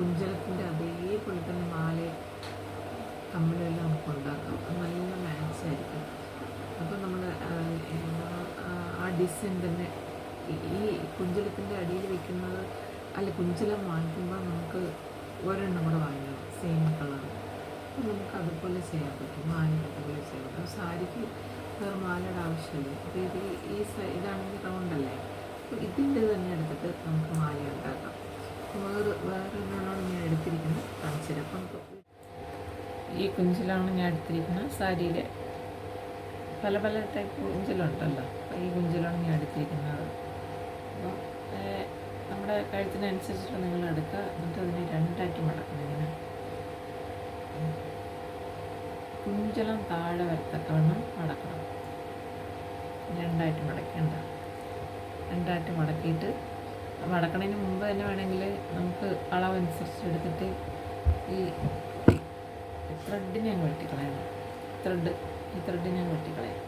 കുഞ്ചലത്തിന്റെ അതേപോലെ തന്നെ മാലയും കമ്മലെല്ലാം നമുക്ക് ഉണ്ടാക്കാം അത് നല്ല മാച്ച് ആയിരിക്കും. അപ്പോൾ നമ്മൾ ആ ഡിസൈൻ തന്നെ ഈ- കുഞ്ചലത്തിന്റെ അടിയിൽ വെക്കുന്നത് അല്ല കുഞ്ചലം വാങ്ങിക്കുമ്പോൾ നമുക്ക് ഒരെണ്ണം കൂടെ വാങ്ങിക്കണം സെയിം കളർ അപ്പോൾ നമുക്ക് അതുപോലെ ചെയ്യാൻ പറ്റും. മാല അതുപോലെ ചെയ്യാൻ പറ്റും. സാരിക്ക് വേറെ മാലയുടെ ആവശ്യമില്ല. അപ്പോൾ ഇത് ഈ ഇതാണെങ്കിൽ റൗണ്ടല്ലേ അപ്പോൾ ഇതിന്റെ തന്നെ എടുത്തിട്ട് നമുക്ക് മാല ഉണ്ടാക്കാം അപ്പോൾ വേറെ വേറെ ഒരെണ്ണമാണ് ഞാൻ അപ്പം നമുക്ക് ഈ കുഞ്ചിലാണ് ഞാൻ എടുത്തിരിക്കുന്നത്. സാരിയിലെ പല പല ടൈപ്പ് കുഞ്ചിലുണ്ടല്ലോ. ഈ കുഞ്ചിലാണ് ഞാൻ എടുത്തിരിക്കുന്നത്. അപ്പോൾ നമ്മുടെ കഴുത്തിനനുസരിച്ചിട്ട് നിങ്ങൾ എടുക്കുക. എന്നിട്ട് അതിനെ രണ്ടായിട്ട് മടക്കണം ഇങ്ങനെ. കുഞ്ചലം താഴെ വരത്തക്കവണ്ണം മടക്കണം. രണ്ടായിട്ട് മടക്കേണ്ട. രണ്ടായിട്ട് മടക്കിയിട്ട് മടക്കണതിന് മുമ്പ് തന്നെ വേണമെങ്കിൽ നമുക്ക് അളവനുസരിച്ച് എടുത്തിട്ട് ഈ ത്രെഡ് ഞാൻ വെട്ടിക്കളയണം. ത്രെഡ് ഈ ത്രെഡ് ഞാൻ വെട്ടിക്കളയാം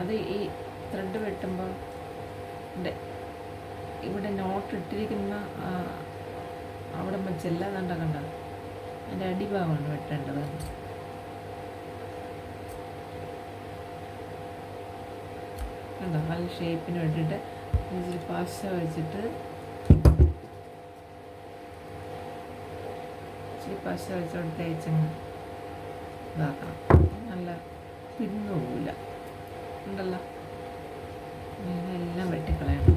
അത് ഈ ത്രെഡ് വെട്ടുമ്പോൾ ഇവിടെ നോട്ട് ഇട്ടിരിക്കുന്ന അവിടെ വെച്ചല്ല കണ്ട കണ്ട അതിന്റെ അടിഭാഗമാണ് വെട്ടേണ്ടത്. കണ്ടോ? നല്ല ഷേപ്പിന് വേണ്ടിയിട്ട് ഇച്ചിരി പശ വെച്ചിട്ട് ഇച്ചിരി പശ വെച്ചോണ്ട് തേച്ചങ്ങ് ഇതാക്കാം. നല്ല പിന്നു ഉണ്ടല്ലോ? ഇതെല്ലാം വെട്ടിക്കളയണം.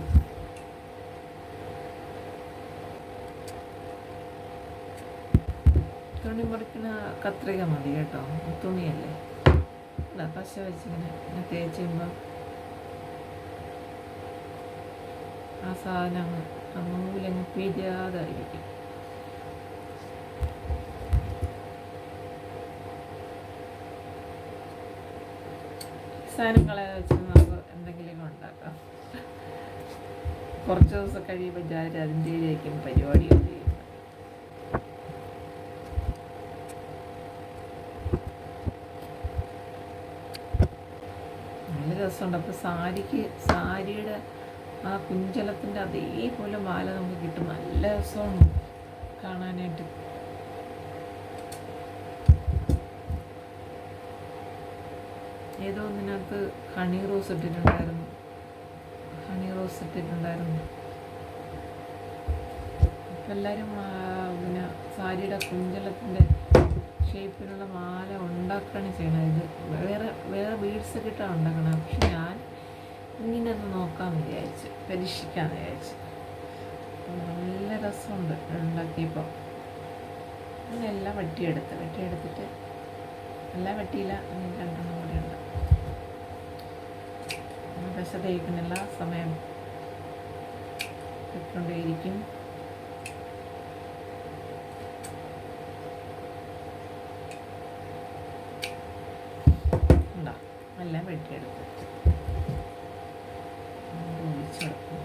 തുണി മുറിക്കുന്ന കത്രിക മതി കേട്ടോ. തുണിയല്ലേ? അല്ല പശ വെച്ചിങ്ങനെ തേച്ച് കഴിയുമ്പോൾ ആ സാധനം അങ്ങ് നൂലങ്ങ് പിരിയാതായിരിക്കും. സാധനങ്ങളെ വെച്ച് നമുക്ക് എന്തെങ്കിലും ഉണ്ടാക്കാം. കുറച്ച് ദിവസം കഴിയുമ്പോൾ ഞാൻ അതിന്റെയിലേക്കും പരിപാടി ചെയ്യുന്നത്? നല്ല രസമുണ്ട്. അപ്പോൾ സാരിക്ക് സാരിയുടെ ആ കുഞ്ചലത്തിന്റെ അതേപോലെ മാല നമുക്ക് കിട്ടും. നല്ല രസമാണ്. കാണാനായിട്ട്. ഏതോ ഒന്നിനകത്ത് ഹണി റോസ് ഇട്ടിട്ടുണ്ടായിരുന്നു. ഹണി റോസ് ഇട്ടിട്ടുണ്ടായിരുന്നു. ഇപ്പം എല്ലാവരും പിന്നെ സാരിയുടെ കുഞ്ചലത്തിന്റെ ഷേപ്പിലുള്ള മാല ഉണ്ടാക്കുകയാണ് ചെയ്യണത്. ഇത് വേറെ വേറെ ബീഡ്സ് കിട്ടാൻ ഉണ്ടാക്കണം പക്ഷെ ഞാൻ ഇങ്ങനെ ഒന്ന് നോക്കാമെന്ന് വിചാരിച്ചു പരീക്ഷിക്കാമെന്ന് വിചാരിച്ചു. നല്ല രസമുണ്ട് ഉണ്ടാക്കിയപ്പോൾ അങ്ങനെ എല്ലാം വെട്ടിയെടുത്ത് വെട്ടിയെടുത്തിട്ട്. എല്ലാം വെട്ടിയില്ല അങ്ങനെ രണ്ടെണ്ണം കൂടെ ഉണ്ട് സമയം ഇട്ടുകൊണ്ടേയിരിക്കും ഉണ്ടാ എല്ലാം വെട്ടിയെടുക്കും ഒഴിച്ചെടുക്കും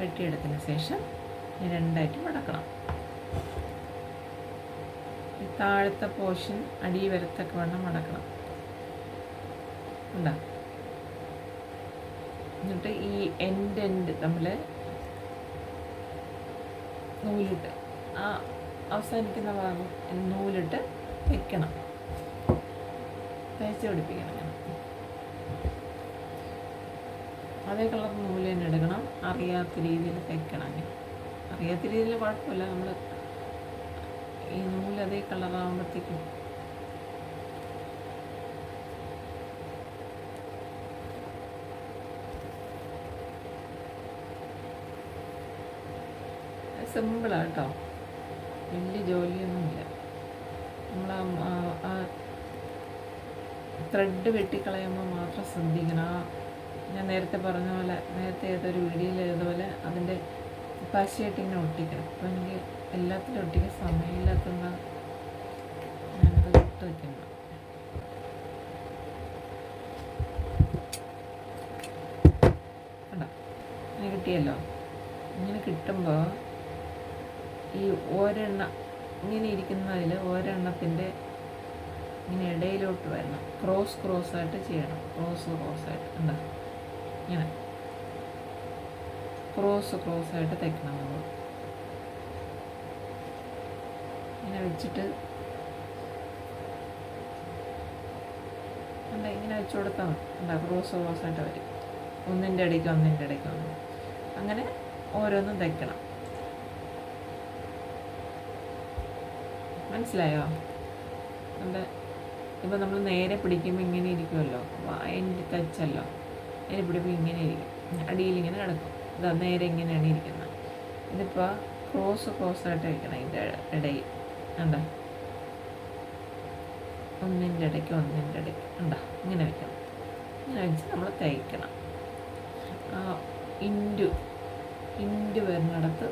വെട്ടിയെടുത്തതിന് ശേഷം രണ്ടായിട്ട് മടക്കണം. താഴത്തെ പോർഷൻ അടി വരത്തൊക്കെ വേണം മടക്കണം. ഉണ്ടാ എന്നിട്ട് ഈ എൻഡ് എൻഡ് നമ്മൾ നൂലിട്ട്. ആ അവസാനിക്കുന്ന ഭാഗം നൂലിട്ട് വെക്കണം. തയ്ച്ച് പിടിപ്പിക്കണം. അതേ കളർ നൂൽ തന്നെ എടുക്കണം. അറിയാത്ത രീതിയിൽ തയ്ക്കണം അറിയാത്ത രീതിയിൽ കുഴപ്പമില്ല. നമ്മൾ ഈ നൂൽ അതേ കളറാകുമ്പോഴത്തേക്കും സിമ്പിളാണ് കേട്ടോ വലിയ ജോലിയൊന്നുമില്ല. നമ്മൾ ആ ത്രെഡ് വെട്ടിക്കളയുമ്പോൾ മാത്രം ശ്രദ്ധിക്കണം. ആ ഞാൻ നേരത്തെ പറഞ്ഞ പോലെ നേരത്തെ ഏതൊരു വീഡിയോയിൽ ഏതുപോലെ അതിന്റെ പശയായിട്ട് ഇങ്ങനെ ഒട്ടിക്കണം. അപ്പോൾ എനിക്ക് എല്ലാത്തിലും ഒട്ടിക്കാൻ സമയമില്ലാത്തതുകൊണ്ട് ഞാനത് വിട്ട് വയ്ക്കണം കണ്ടോ? അങ്ങനെ കിട്ടിയല്ലോ? ഇങ്ങനെ കിട്ടുമ്പോൾ ഈ ഒരെണ്ണ ഇങ്ങനെ ഇരിക്കുന്നതിൽ ഒരെണ്ണത്തിന്റെ ഇങ്ങനെ ഇടയിലോട്ട് വരണം. ക്രോസ് ക്രോസ് ആയിട്ട് ചെയ്യണം. ക്രോസ് ക്രോസ് ആയിട്ട്. എന്താ ഇങ്ങനെ. ക്രോസ് ക്രോസ് ആയിട്ട് തയ്ക്കണം നമ്മൾ. ഇങ്ങനെ വെച്ചിട്ട് എന്താ ഇങ്ങനെ വെച്ച് കൊടുത്താൽ മതി. എന്താ ക്രോസ് ക്രോസ് ആയിട്ട് വരും. ഒന്നിന്റെ ഇടയ്ക്ക് ഒന്നിന്റെ ഇടയ്ക്ക് ഒന്ന് അങ്ങനെ ഓരോന്നും തയ്ക്കണം. മനസ്സിലായോ? നമ്മുടെ ഇപ്പോൾ നമ്മൾ നേരെ പിടിക്കുമ്പോൾ ഇങ്ങനെ ഇരിക്കുമല്ലോ അതിന്റെ തച്ചല്ലോ അതിനെ പിടിക്കുമ്പോൾ ഇങ്ങനെ ഇരിക്കും. അടിയിൽ ഇങ്ങനെ കിടക്കും ഇതാ നേരെ ഇങ്ങനെയാണ് ഇരിക്കുന്നത്. ഇതിപ്പോൾ ക്രോസ് ക്രോസ് ആയിട്ട് വയ്ക്കണം അതിന്റെ ഇടയിൽ. കണ്ടോ? ഒന്നിന്റെ ഇടയ്ക്ക് ഒന്നിന്റെ ഇടയ്ക്ക്. ഉണ്ടോ ഇങ്ങനെ വെക്കണം. ഇങ്ങനെ വെച്ച് നമ്മൾ തയ്ക്കണം ഇന്റു ഇന്റു വരുന്നിടത്ത്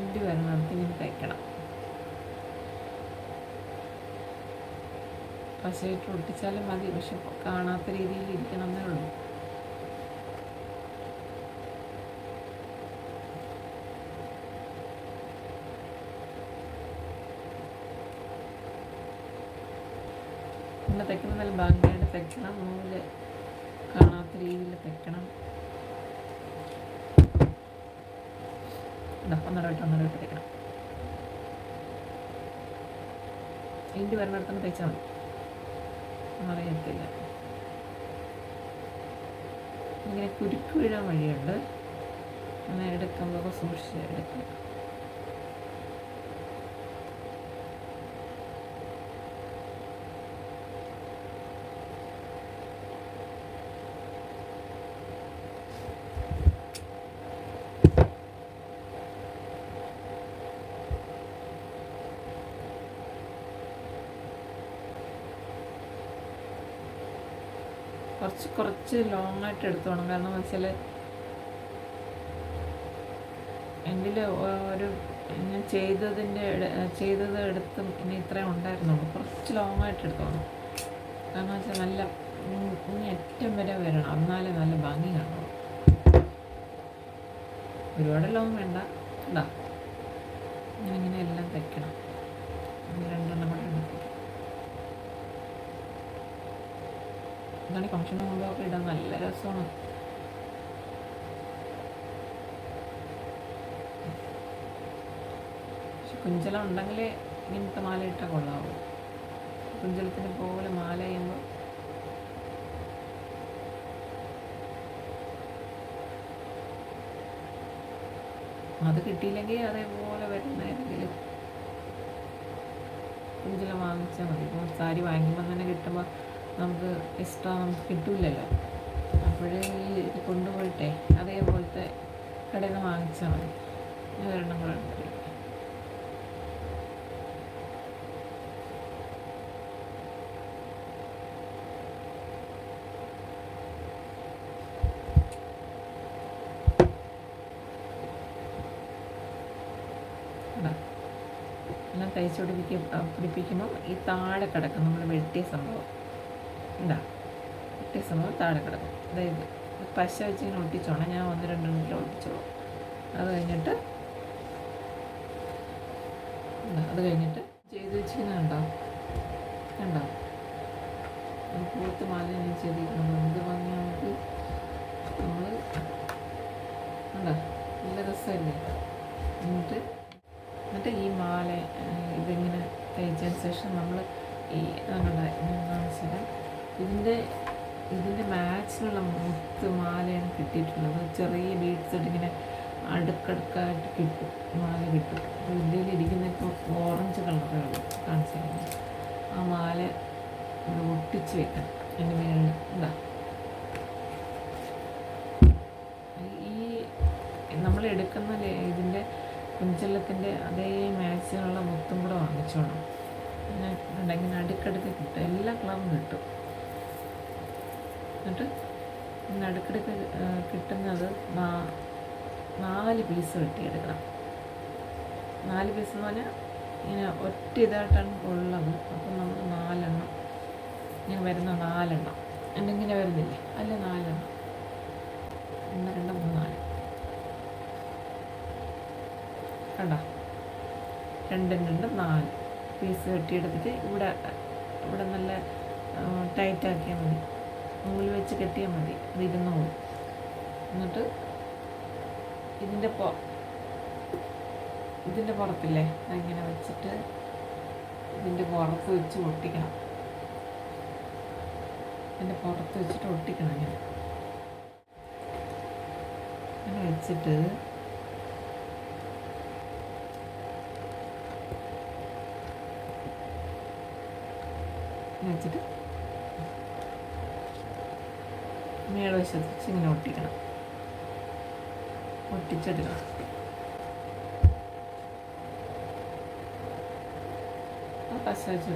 ഇന്റു വരുന്നിടത്ത് ഇങ്ങനെ തയ്ക്കണം. പശയിട്ട് ഒട്ടിച്ചാലും മതി. പക്ഷെ കാണാത്ത രീതിയിൽ ഇരിക്കണം എന്നേ ഉള്ളൂ. പിന്നെ നല്ല ഭംഗിയായിട്ട് തയ്ക്കണം. നൂൽ കാണാത്ത രീതിയിൽ തയ്ക്കണം. ഇതാ ഒന്നര വിട്ട് ഒന്നര വിട്ട് തേക്കണം ഇന്റ് വരുന്നിടത്തൊന്ന് തേച്ചാൽ മതി. അറിയത്തില്ല ഇങ്ങനെ കുരുക്ക് വീഴാൻ വഴിയുണ്ട്. അങ്ങനെ എടുക്കുമ്പോൾ സൂക്ഷിച്ച് എടുക്കുക കുറച്ച് ലോങ് ആയിട്ട് എടുത്തോണം കാരണം എന്ന് വെച്ചാൽ എന്റെ ഒരു ഞാൻ ചെയ്തതിന്റെ ചെയ്തത് എടുത്തും ഇനി ഇത്രയും ഉണ്ടായിരുന്നുള്ളൂ കുറച്ച് ലോങ് ആയിട്ട് എടുത്തോണം കാരണം വെച്ചാൽ നല്ല ഇനി അറ്റം വരെ വരണം. എന്നാലേ നല്ല ഭംഗി കാണുള്ളൂ. ഒരുപാട് ലോങ് വേണ്ട. ഇതാ. ഇങ്ങനെ എല്ലാം തയ്ക്കണം രണ്ടെണ്ണം കൂടെ ഇതാണ് ഫംഗ്ഷൻ മുമ്പൊക്കെ ഇടാൻ നല്ല രസമാണ്. പക്ഷെ കുഞ്ചലം ഉണ്ടെങ്കിൽ ഇങ്ങനത്തെ മാല ഇട്ടാൽ കൊള്ളാവൂ. കുഞ്ചലത്തിന്റെ പോലെ മാല ചെയ്യുമ്പോൾ അത് കിട്ടിയില്ലെങ്കിൽ അതേപോലെ വരുന്ന ഏതെങ്കിലും കുഞ്ചലം വാങ്ങിച്ചാൽ മതി. ഇപ്പോൾ സാരി വാങ്ങിക്കുമ്പോൾ തന്നെ കിട്ടുമ്പോൾ നമുക്ക് എക്സ്ട്രാ നമുക്ക് കിട്ടില്ലല്ലോ അപ്പോഴേ ഈ കൊണ്ടുപോയിട്ടെ അതേപോലത്തെ കടയിൽ നിന്ന് വാങ്ങിച്ചാൽ മതി ഒരെണ്ണം കൂടെ. എല്ലാം തയ്ച്ച് പിടിപ്പിക്കും പിടിപ്പിക്കുമ്പോൾ ഈ താഴെ കിടക്കും. നമ്മൾ വെട്ടിയ സംഭവം. എന്താ വെട്ടിയ സംഭവം താഴെ കിടക്കും. അതായത് പശ വെച്ച് ഇങ്ങനെ ഒട്ടിച്ചോണം. ഞാൻ ഒന്ന് രണ്ടെണ്ണത്തിൽ ഒട്ടിച്ചോളൂ. അത് കഴിഞ്ഞിട്ട് അത് കഴിഞ്ഞിട്ട് ചെയ്ത് വെച്ചിരിക്കുന്നത് കണ്ടോ? കണ്ടോ? പൂത്ത് മാല ഞാൻ ചെയ്തിരിക്കുന്നത് എന്ത് ഭംഗി നമുക്ക്. നമ്മൾ കണ്ടോ? നല്ല രസമല്ലേ? എന്നിട്ട് എന്നിട്ട് ഈ മാല ഇതിങ്ങനെ തയ്ച്ചതിന് ശേഷം നമ്മൾ ഈ നമ്മുടെ കാണിച്ചത് ഇതിന്റെ ഇതിന്റെ മാച്ചിനുള്ള മുത്ത് മാലയാണ് കിട്ടിയിട്ടുള്ളത്. ചെറിയ ബീഡ്സ് ഇങ്ങനെ അടുക്കടുക്കായിട്ട് കിട്ടും. മാല കിട്ടും. ഇതിലിരിക്കുന്ന ഇപ്പോൾ ഓറഞ്ച് കളറാണ് കാണിച്ചിരിക്കുന്നത്. ആ മാല ഇവിടെ ഒട്ടിച്ച് വെക്കണം അതിന്റെ മേളിൽ. എന്താ ഈ നമ്മൾ എടുക്കുന്ന ഇതിന്റെ കുഞ്ചെല്ലത്തിന്റെ അതേ മാച്ചിനുള്ള മുത്തും കൂടെ വാങ്ങിച്ചോണം. പിന്നെ ഉണ്ടെങ്കിൽ അടുക്കടുക്ക് കിട്ടും. എല്ലാ കളറും കിട്ടും. എന്നിട്ട് നടുക്കിടക്ക് കിട്ടുന്നത് നാല് പീസ് വെട്ടിയെടുക്കണം. നാല് പീസ് എന്ന് പറഞ്ഞാൽ ഇങ്ങനെ ഒറ്റ ഇതായിട്ടാണ് ഉള്ളത്. അപ്പം നമ്മൾ നാലെണ്ണം. ഇങ്ങനെ വരുന്ന നാലെണ്ണം. എന്നിങ്ങനെ വരുന്നില്ലേ? അല്ല നാലെണ്ണം. ഒന്ന് രണ്ട് മൂന്ന് നാല് കണ്ടോ? രണ്ടും രണ്ട് നാല്. പീസ് വെട്ടിയെടുത്തിട്ട് ഇവിടെ ഇവിടെ നല്ല ടൈറ്റാക്കിയാൽ മതി. നൂൽ വെച്ച് കെട്ടിയാൽ മതി. അത് ഇരുന്നോളും എന്നിട്ട് ഇതിന്റെ പൊ ഇതിന്റെ പുറത്തില്ലേ? അങ്ങനെ വെച്ചിട്ട് ഇതിന്റെ പുറത്ത് വെച്ച് ഒട്ടിക്കണം. ഇതിന്റെ പുറത്ത് വെച്ചിട്ട് ഒട്ടിക്കണം ഇങ്ങനെ. അങ്ങനെ വെച്ചിട്ട് വെച്ചിട്ട് മേളവശത്ത് വെച്ച് ഇങ്ങനെ ഒട്ടിക്കണം. ഒട്ടിച്ചെടുക്കണം. ആ പശ വെച്ച്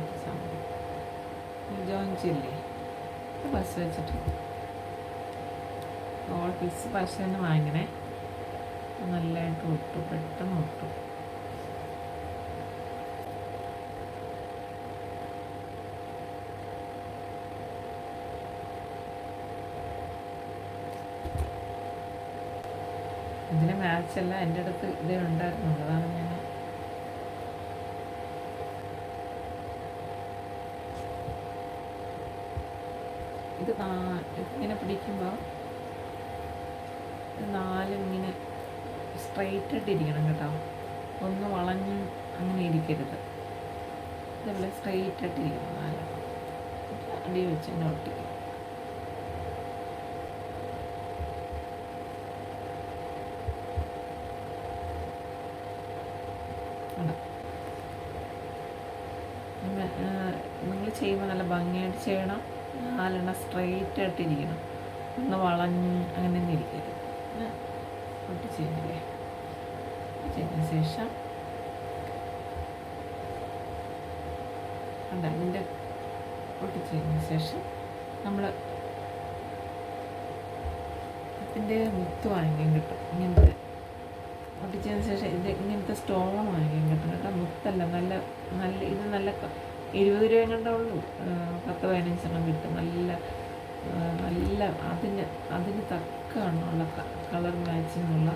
ജോയിൻ ചെയ്യില്ലേ? ആ പശ വെച്ചിട്ട്. ഓൾ പീസ് പശ തന്നെ വാങ്ങണേ നല്ലതായിട്ട് ഒട്ടും പെട്ടെന്ന് ഒട്ടും. ഇതിന് മാച്ചല്ല എന്റെ അടുത്ത് ഇതേ ഉണ്ടായിരുന്നുള്ളൂ അതാണ് ഞാൻ. ഇത് ഇങ്ങനെ പിടിക്കുമ്പോൾ നാലും ഇങ്ങനെ സ്ട്രൈറ്റ് ആയിട്ട് ഇരിക്കണം കേട്ടോ. ഒന്ന് വളഞ്ഞ് അങ്ങനെ ഇരിക്കരുത്. ഇതെല്ലാം സ്ട്രൈറ്റ് ആയിട്ട് ഇരിക്കണം അടി വെച്ച് തന്നെ നിങ്ങൾ ചെയ്യുമ്പോൾ ചെയ്യണം. നാലെണ്ണം സ്ട്രെയിറ്റ് ആയിട്ട് ഇരിക്കണം. ഒന്ന് വളഞ്ഞ് അങ്ങനെ ഇരിക്കരുത് പിന്നെ ഒട്ടി ചെയ്യുന്നില്ലേ ചെയ്തതിന് ശേഷം ഉണ്ട് ഇതിന്റെ ഒട്ടിച്ചതിന് ശേഷം നമ്മൾ ഇതിന്റെ മുത്ത് വാങ്ങിക്കാൻ കിട്ടും. ഇങ്ങനത്തെ ഒട്ടിച്ചതിന് ശേഷം ഇത് ഇങ്ങനത്തെ സ്റ്റോൺ വാങ്ങിക്കാൻ കിട്ടും. കേട്ടോ മുത്തല്ല നല്ല നല്ല ഇത് നല്ല ഇരുപത് രൂപ കണ്ടേ ഉള്ളൂ പത്ത് പതിനഞ്ചെണ്ണം കിട്ടും. നല്ല നല്ല അതിന് അതിന് തക്കാണുള്ള കളർ മാച്ചിങ്ങുള്ള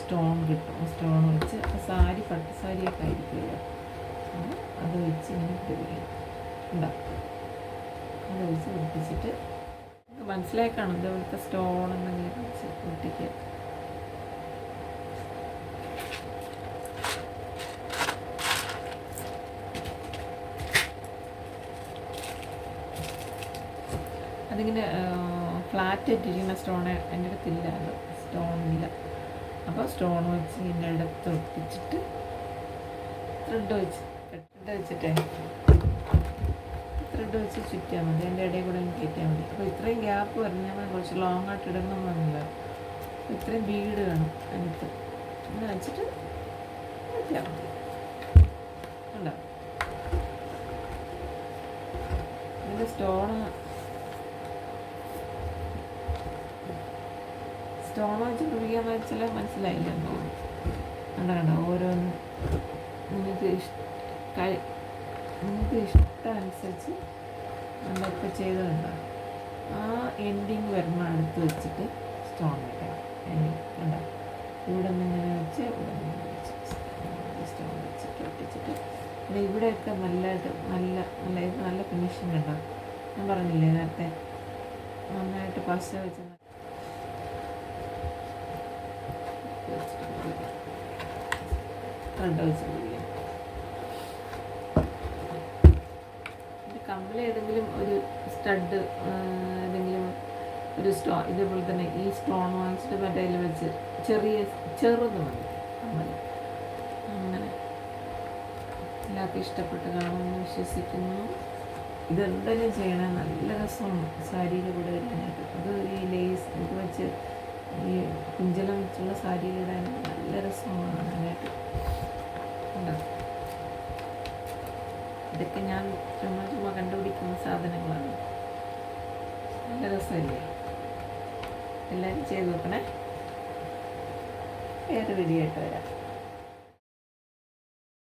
സ്റ്റോൺ കിട്ടും. സ്റ്റോൺ വെച്ച് സാരി പട്ട് സാരിയൊക്കെ ആയിരിക്കുമല്ലോ. അപ്പോൾ അത് വെച്ച് ഇങ്ങനെ പിടിപ്പിക്കണം ഉണ്ടാക്കും അത് വെച്ച് പിടിപ്പിച്ചിട്ട് മനസ്സിലാക്കാണ് ഇതുപോലത്തെ സ്റ്റോൺ എന്തെങ്കിലും വെച്ച് ഒട്ടിക്കുക അതിങ്ങനെ ഫ്ലാറ്റ് ആയിട്ടിരിക്കുന്ന സ്റ്റോൺ എന്റെ അടുത്തില്ല അത് സ്റ്റോൺ ഇല്ല. അപ്പോൾ സ്റ്റോൺ വെച്ച് ഇതിന്റെ അടുത്ത് ഒട്ടിച്ചിട്ട് ത്രെഡ് വെച്ച് ത്രെഡ് വെച്ചിട്ടേ ത്രെഡ് വെച്ച് ചുറ്റിയാൽ മതി. എന്റെ ഇടയിൽ കൂടെ കയറ്റിയാൽ മതി. അപ്പോൾ ഇത്രയും ഗ്യാപ്പ് പറഞ്ഞാൽ കുറച്ച് ലോങ് ആയിട്ട് ഇടുന്ന അപ്പോൾ ഇത്രയും ബീഡ് വേണം എനിക്ക് എന്ന് വെച്ചിട്ട് കയറ്റിയാൽ മതി. ഉണ്ടോ ഇതിന്റെ സ്റ്റോണ് സ്റ്റോൺ വെച്ച് പിടിക്കാന്ന് വെച്ചാൽ മനസ്സിലായില്ലെന്ന് കണ്ടോ കണ്ട? ഓരോന്ന് നിങ്ങൾക്ക് ഇഷ്ട നിങ്ങൾക്ക് ഇഷ്ടം അനുസരിച്ച് നമ്മളിപ്പോൾ ചെയ്തതുണ്ട ആ എൻഡിങ് വരുന്ന അടുത്ത് വെച്ചിട്ട് സ്റ്റോൺ വെക്കണം. എൻഡിങ് കണ്ട? ഇവിടെ നിന്ന് ഇങ്ങനെ വെച്ച് ഇവിടെ നിന്ന് ഇങ്ങനെ വെച്ച്. സ്റ്റോൺ വെച്ചിട്ട് ഒട്ടിച്ചിട്ട് പിന്നെ ഇവിടെയൊക്കെ നല്ലതായിട്ട് നല്ല നല്ല ഇത് നല്ല ഫിനിഷിങ് ഉണ്ടാവും ഞാൻ പറഞ്ഞില്ലേ നേരത്തെ? നന്നായിട്ട് പശ വെച്ച് ത്രെഡ് വെച്ച് കുടിക്കാം ഇത് കമ്പിളി ഏതെങ്കിലും ഒരു സ്റ്റഡ് ഏതെങ്കിലും ഒരു സ്റ്റോ ഇതേപോലെ തന്നെ ഈ സ്റ്റോൺ വാങ്ങിച്ചിട്ട് മറ്റേ വെച്ച് ചെറിയ ചെറുത് മതി കമ്മൽ അങ്ങനെ. എല്ലാവർക്കും ഇഷ്ടപ്പെട്ട് കാണുമെന്ന് വിശ്വസിക്കുന്നു. ഇതെന്തെങ്കിലും ചെയ്യണേ നല്ല രസമാണ്. സാരിയിൽ കൂടെ ഇടാനായിട്ട്. അത് ഈ ലേസ് ഇത് വെച്ച് ഈ കുഞ്ചലം വെച്ചുള്ള സാരിയിൽ ഇടാനായിട്ട് നല്ല രസമാണ് കാണാനായിട്ട് ഉണ്ടോ ഇതൊക്കെ ഞാൻ ചുമ്മാ ചുമ്മാ കണ്ടുപിടിക്കുന്ന സാധനങ്ങളാണ്. നല്ല രസമല്ലേ? എല്ലാവരും ചെയ്ത് നോക്കണേ. വേറെ വീഡിയോ ആയിട്ട് വരാം.